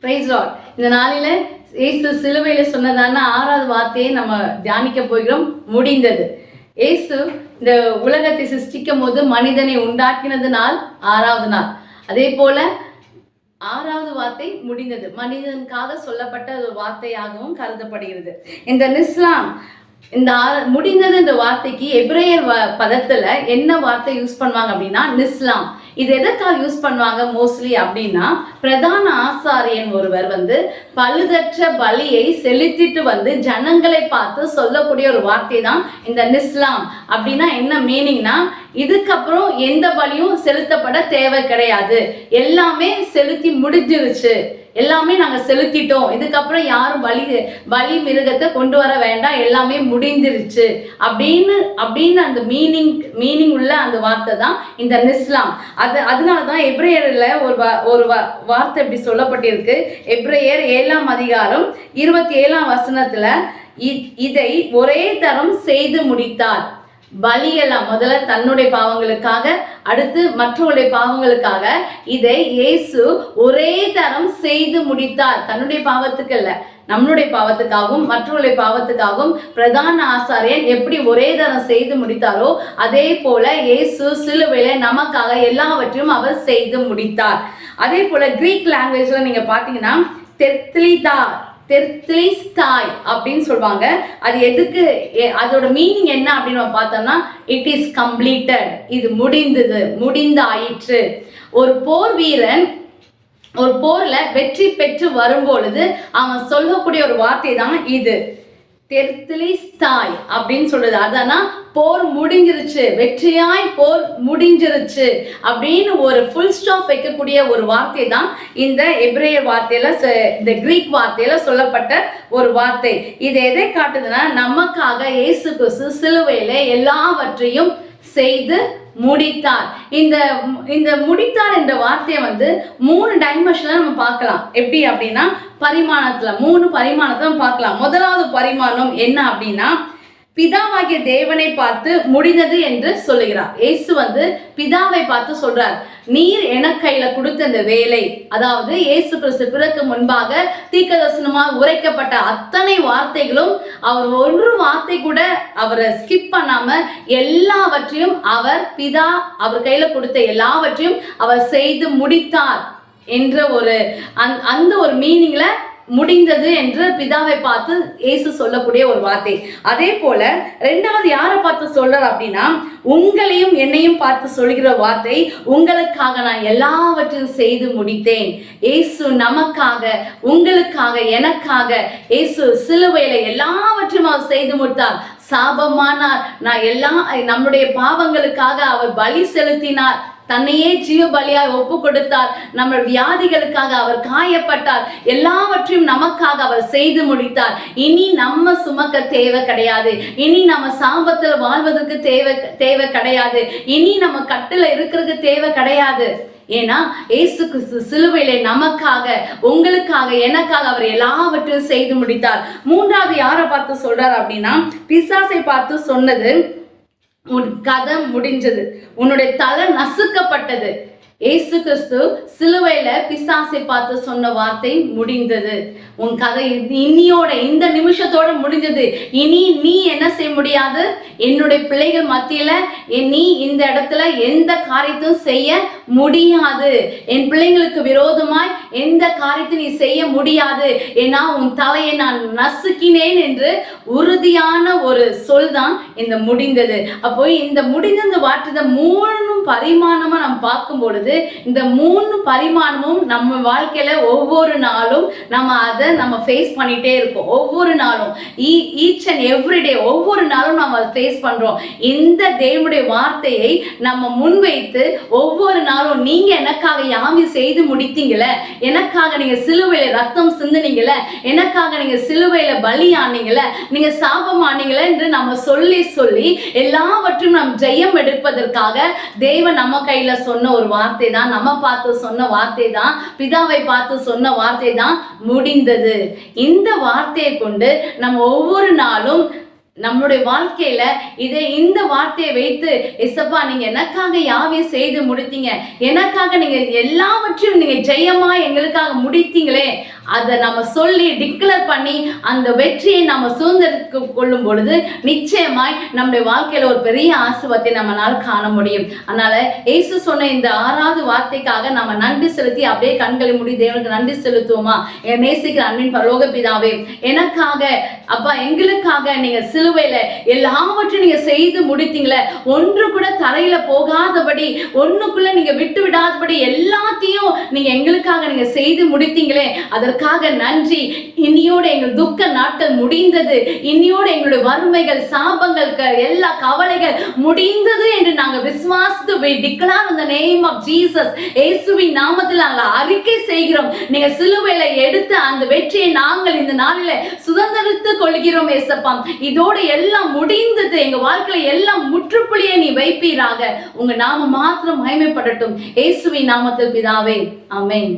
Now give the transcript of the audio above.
Price Lord இந்த நாளில இயேசு சிலுவையில சொன்னதான ஆறாவது வார்த்தையை நம்ம தியானிக்க போகிறோம். முடிந்தது. இயேசு இந்த உலகத்தை சிருஷ்டிக்கும் போது மனிதனை உண்டாக்கினது நாள் ஆறாவது நாள். அதே போல ஆறாவது வார்த்தை முடிந்தது. மனிதனுக்காக சொல்லப்பட்ட ஒரு வார்த்தையாகவும் கருதப்படுகிறது. இந்த நிஸ்லாம் இந்த முடிந்தது என்ற வார்த்தைக்கு எப்ரேயர் வ- பதத்துல என்ன வார்த்தை யூஸ் பண்ணுவாங்க அப்படின்னா நிஸ்லாம். இது எதற்காக யூஸ் பண்ணுவாங்க மோஸ்ட்லி அப்படின்னா பிரதான ஆசாரியன் ஒருவர் வந்து பழுதற்ற பலியை செலுத்திட்டு வந்து ஜனங்களை பார்த்து சொல்லக்கூடிய ஒரு வார்த்தை தான் இந்த நிஸ்லாம். அப்படின்னா என்ன மீனிங்னா இதுக்கப்புறம் எந்த பலியும் செலுத்தப்பட தேவை கிடையாது. எல்லாமே செலுத்தி முடிஞ்சிருச்சு. எல்லாமே நாங்கள் செலுத்திட்டோம். இதுக்கப்புறம் யாரும் வலி வலி மிருகத்தை கொண்டு வர வேண்டாம். எல்லாமே முடிஞ்சிருச்சு. அப்படின்னு அப்படின்னு அந்த மீனிங் மீனிங் உள்ள அந்த வார்த்தை தான் இந்த நிஸ்லாம். அது அதனால தான் எப்ரேயரில் ஒரு ஒரு வார்த்தை இப்படி சொல்லப்பட்டிருக்கு. எப்ரேயர் ஏழாம் அதிகாரம் இருபத்தி ஏழாம் வசனத்தில் இ- இதை ஒரே தரம் செய்து முடித்தார். பலியெல்லாம் முதல்ல தன்னுடைய பாவங்களுக்காக அடுத்து மற்றவருடைய பாவங்களுக்காக இதை இயேசு ஒரே தரம் செய்து முடித்தார். தன்னுடைய பாவத்துக்கு இல்ல நம்மளுடைய பாவத்துக்காகவும் மற்றவருடைய பாவத்துக்காகவும் பிரதான ஆசாரியன் எப்படி ஒரே தரம் செய்து முடித்தாரோ அதே போல இயேசு சிலுவையில நமக்காக எல்லாவற்றையும் அவர் செய்து முடித்தார். அதே போல கிரீக் லாங்குவேஜ்ல நீங்க பாத்தீங்கன்னா தெத்லிதா தெர்த்லிஸ்தாய் அப்படின்னு சொல்லுவாங்க அது எதுக்கு எ- அதோட மீனிங் என்ன அப்படின்னு நம்ம பார்த்தோம்னா இட் இஸ் கம்ப்ளீட்டட் இது முடிந்தது முடிந்தாயிற்று. ஒரு போர் வீரன் ஒரு போர்ல வெற்றி பெற்று வரும்பொழுது அவன் சொல்லக்கூடிய ஒரு வார்த்தை தான் இது. தெர்த்திலிஸ்தாய் அப்படின்னு சொல்றது அதானா போர் முடிஞ்சிருச்சு. வெற்றியாய் போர் முடிஞ்சிருச்சு அப்படின்னு ஒரு ஃபுல் ஸ்டாப் வைக்கக்கூடிய ஒரு வார்த்தை தான் இந்த எப்ரேய வார்த்தையில இந்த கிரீக் வார்த்தையில சொல்லப்பட்ட ஒரு வார்த்தை. இது எதை காட்டுதுன்னா நமக்காக இயேசு கிறிஸ்து சிலுவையில எல்லாவற்றையும் செய்து முடித்தார். இந்த இந்த முடித்தார் என்ற வார்த்தையை வந்து மூணு டைமென்ஷன்ல நம்ம பார்க்கலாம். எப்படி அப்படின்னா பரிமாணத்துல மூணு பரிமாணத்தை நம்ம பார்க்கலாம். முதலாவது பரிமாணம் என்ன அப்படின்னா பிதாவாகிய தேவனை பார்த்து முடிந்தது என்று சொல்லுகிறார். இயேசு வந்து பிதாவை பார்த்து சொல்றார் நீர் என கையில கொடுத்த இந்த வேலை அதாவது இயேசு கிறிஸ்து பிறகு முன்பாக தீர்க்கதரிசனமாக உரைக்கப்பட்ட அத்தனை வார்த்தைகளும் அவர் ஒரு வார்த்தை கூட அவரை ஸ்கிப் பண்ணாம எல்லாவற்றையும் அவர் பிதா அவர் கையில கொடுத்த எல்லாவற்றையும் அவர் செய்து முடித்தார் என்ற ஒரு அந்த ஒரு மீனிங்ல முடிந்தது என்று பிதாவை பார்த்து இயேசு சொல்லக்கூடிய ஒரு வார்த்தை. அதே போல ரெண்டாவது யாரை பார்த்து சொல்றார் அப்படின்னா உங்களையும் என்னையும் பார்த்து சொல்கிற வார்த்தை உங்களுக்காக நான் எல்லாவற்றையும் செய்து முடித்தேன். இயேசு நமக்காக உங்களுக்காக எனக்காக இயேசு சிலுவையில எல்லாவற்றையும் அவர் செய்து முடித்தார். சாபமானார். நான் எல்லா நம்முடைய பாவங்களுக்காக அவர் பலி செலுத்தினார். தன்னையே ஜீவ பலியாய் ஒப்பு கொடுத்தார் நம்ம வியாதிகளுக்காக அவர் காயப்பட்டார். எல்லாவற்றையும் நமக்காக அவர் செய்து முடித்தார். இனி நம்ம சுமக்க தேவை கிடையாது. இனி நம்ம சாபத்தில் வாழ்வதற்கு தேவை தேவை கிடையாது. இனி நம்ம கட்டில இருக்கிறதுக்கு தேவை கிடையாது. ஏன்னா இயேசு கிறிஸ்து சிலுவையிலே நமக்காக உங்களுக்காக எனக்காக அவர் எல்லாவற்றையும் செய்து முடித்தார். மூன்றாவது யாரை பார்த்து சொல்றார் அப்படின்னா பிசாசை பார்த்து சொன்னது உன் கதை முடிஞ்சது. உன்னுடைய தலை நசுக்கப்பட்டது. ஏசு கிறிஸ்து சிலுவையில பிசாசை பார்த்து சொன்ன வார்த்தை முடிந்தது. உன் கதை இன்னியோட இந்த நிமிஷத்தோட முடிஞ்சது இனி நீ என்ன செய்ய முடியாது? என்னுடைய பிள்ளைகள் மத்தியில என் நீ இந்த இடத்துல எந்த காரியத்தையும் செய்ய முடியாது. என் பிள்ளைங்களுக்கு விரோதமாய் எந்த காரியத்தை நீ செய்ய முடியாது. ஏன்னா உன் தலையை நான் நசுக்கினேன் என்று உறுதியான ஒரு சொல் தான் இந்த முடிந்தது. அப்போ இந்த முடிந்த இந்த வார்த்தை மூணும் பரிமாணமா நம்ம பார்க்கும் பொழுது இந்த மூணு பரிமாணமும் நம்ம வாழ்க்கையில ஒவ்வொரு நாளும் நம்ம அதை நம்ம ஃபேஸ் பண்ணிட்டே இருக்கோம். ஒவ்வொரு நாளும். ஈச் அண்ட் எவ்ரிடே ஒவ்வொரு நாளும் நம்ம ஃபேஸ் பண்றோம். இந்த தேவனுடைய வார்த்தையை நம்ம முன்வைத்து ஒவ்வொரு நீங்க எனக்காக யாமி செய்து முடித்தீங்கள எனக்காக நீங்க சிலுவையில ரத்தம் சிந்துனீங்களே எனக்காக நீங்க சிலுவையில பலி பலியானீங்களே நீங்க சாபம் சாபமானீங்களே என்று நம்ம சொல்லி சொல்லி எல்லாவற்றையும் நாம் ஜெயம் எடுப்பதற்காக தேவன் நம்ம கையில சொன்ன ஒரு வார்த்தை தான் நம்ம பார்த்து சொன்ன வார்த்தை தான் பிதாவை பார்த்து சொன்ன வார்த்தை தான் முடிந்தது. இந்த வார்த்தையை கொண்டு நம்ம ஒவ்வொரு நாளும் நம்மளுடைய வாழ்க்கையில இதை இந்த வார்த்தையை வைத்து எசப்பா நீங்க எனக்காக யாவே செய்து முடித்தீங்க. எனக்காக நீங்க எல்லாவற்றையும் நீங்க ஜெயமா எங்களுக்காக முடித்தீங்களே. அதை நம்ம சொல்லி டிக்ளேர் பண்ணி அந்த வெற்றியை நம்ம சுதந்திரத்துக்கு கொள்ளும் பொழுது நிச்சயமாய் நம்முடைய வாழ்க்கையில ஒரு பெரிய ஆசிர்வாதத்தை நம்மளால் காண முடியும். அதனால இயேசு சொன்ன இந்த ஆறாவது வார்த்தைக்காக நம்ம நன்றி செலுத்தி அப்படியே கண்களை மூடி தேவனுக்கு நன்றி செலுத்துவோமா? என் நேசிக்கிற அன்பின் பரலோக பிதாவே எனக்காக அப்பா எங்களுக்காக நீங்க சிலுவையில எல்லாவற்றையும் நீங்க செய்து முடித்தீங்களே ஒன்று கூட தரையில போகாதபடி ஒண்ணுக்குள்ள நீங்க விட்டு விடாதபடி எல்லாத்தையும் நீங்க எங்களுக்காக நீங்க செய்து முடித்தீங்களே அதற்கு அதற்காக நன்றி. இன்னியோட எங்கள் துக்க நாட்கள் முடிந்தது. இன்னியோட எங்களுடைய வறுமைகள் சாபங்கள் எல்லா கவலைகள் முடிந்தது என்று நாங்கள் விசுவாசித்து we declare name of Jesus of இயேசுவின் நாமத்தில் நாங்கள் அறிக்கை செய்கிறோம். நீங்கள் சிலுவையில எடுத்து அந்த வெற்றியை நாங்கள் இந்த நாளில சுதந்திரத்து கொள்கிறோம் ஏசப்பா. இதோட எல்லாம் முடிந்தது. எங்க வாழ்க்கையில எல்லாம் முற்றுப்புள்ளியை நீ வைப்பீராக. உங்க நாம மாத்திரம் மகிமைப்படட்டும். இயேசுவின் நாமத்தில் பிதாவே. அமேன்